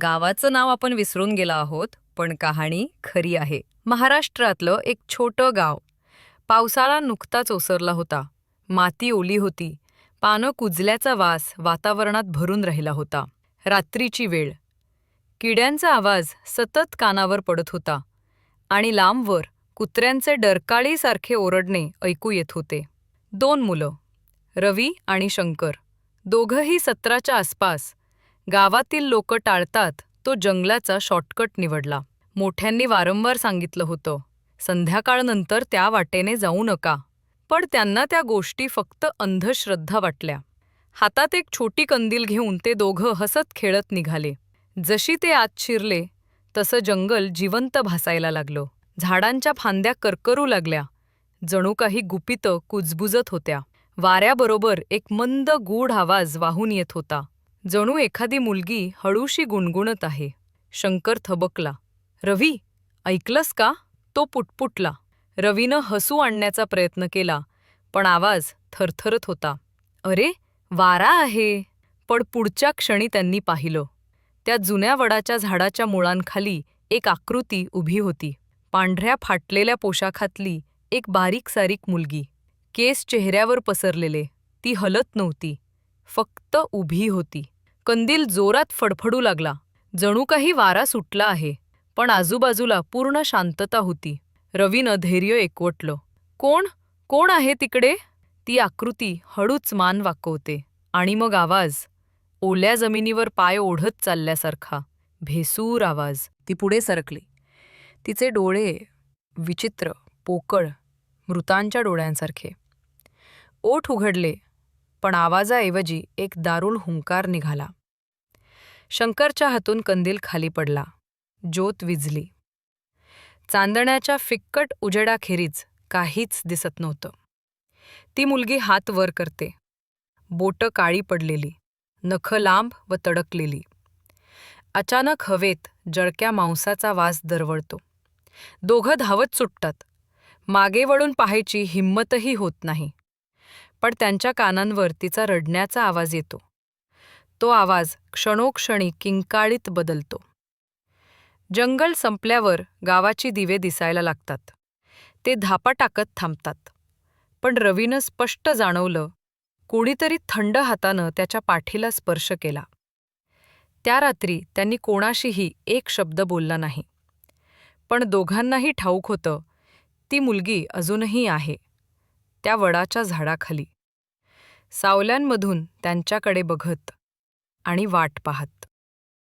गावाचं नाव आपण विसरून गेलो आहोत पण कहाणी खरी आहे. महाराष्ट्रातलं एक छोटं गाव. पावसाळा नुकताच ओसरला होता. माती ओली होती. पानं कुजल्याचा वास वातावरणात भरून राहिला होता. रात्रीची वेळ. किड्यांचा आवाज सतत कानावर पडत होता. आणि लांबवर कुत्र्यांचे डरकाळीसारखे ओरडणे ऐकू येत होते. दोन मुलं रवी आणि शंकर. दोघंही सतराच्या आसपास गावातील लोक टाळतात तो जंगलाचा शॉर्टकट निवडला. मोठ्यांनी वारंवार सांगितलं होतं संध्याकाळनंतर त्या वाटेने जाऊ नका. पण त्यांना त्या गोष्टी फक्त अंधश्रद्धा वाटल्या. हातात एक छोटी कंदील घेऊन ते दोघं हसत खेळत निघाले. जशी ते आत शिरले तसं जंगल जिवंत भासायला लागलं. झाडांच्या फांद्या करकरू लागल्या. जणू काही गुपितं कुजबुजत होत्या. वाऱ्याबरोबर एक मंद गूढ आवाज वाहून येत होता. जणू एखादी मुलगी हळूशी गुणगुणत आहे. शंकर थबकला. रवी ऐकलंस का तो पुटपुटला. रवीनं हसू आणण्याचा प्रयत्न केला पण आवाज थरथरत होता. अरे वारा आहे पण पुढच्या क्षणी त्यांनी पाहिलं. त्या जुन्या वडाच्या झाडाच्या मुळांखाली एक आकृती उभी होती. पांढऱ्या फाटलेल्या पोशाखातली एक बारीक सारीक मुलगी. केस चेहऱ्यावर पसरलेले. ती हलत नव्हती. फक्त उभी होती. कंदील जोरात फडफडू लागला. जणू काही वारा सुटला आहे पण आजूबाजूला पूर्ण शांतता होती. रवीनं धैर्य एकवटलं. कोण? कोण आहे तिकडे? ती आकृती हळूच मान वाकवते आणि मग आवाज ओल्या जमिनीवर पाय ओढत चालल्यासारखा भेसूर आवाज. ती पुढे सरकली. तिचे डोळे विचित्र पोकळ मृतांच्या डोळ्यांसारखे. ओठ उघडले. पण आवाजाऐवजी एक दारुण हुंकार निघाला. शंकरच्या हातून कंदील खाली पडला. ज्योत विझली. चांदण्याच्या फिक्कट उजेडाखेरीज काहीच दिसत नव्हतं. ती मुलगी हात वर करते. बोटं काळी पडलेली. नखं लांब व तडकलेली. अचानक हवेत जळक्या मांसाचा वास दरवळतो. दोघं धावत सुटतात. मागे वळून पाहायची हिंमतही होत नाही. पण त्यांच्या कानांवर तिचा रडण्याचा आवाज येतो. तो आवाज क्षणोक्षणी किंकाळीत बदलतो. जंगल संपल्यावर गावाची दिवे दिसायला लागतात. ते धापा टाकत थांबतात. पण रवीनं स्पष्ट जाणवलं कोणीतरी थंड हातानं त्याच्या पाठीला स्पर्श केला. त्या रात्री त्यांनी कोणाशीही एक शब्द बोलला नाही. पण दोघांनाही ठाऊक होतं ती मुलगी अजूनही आहे त्या वडाच्या झाडाखाली. सावल्यांमधून त्यांच्याकडे बघत आणि वाट पाहत.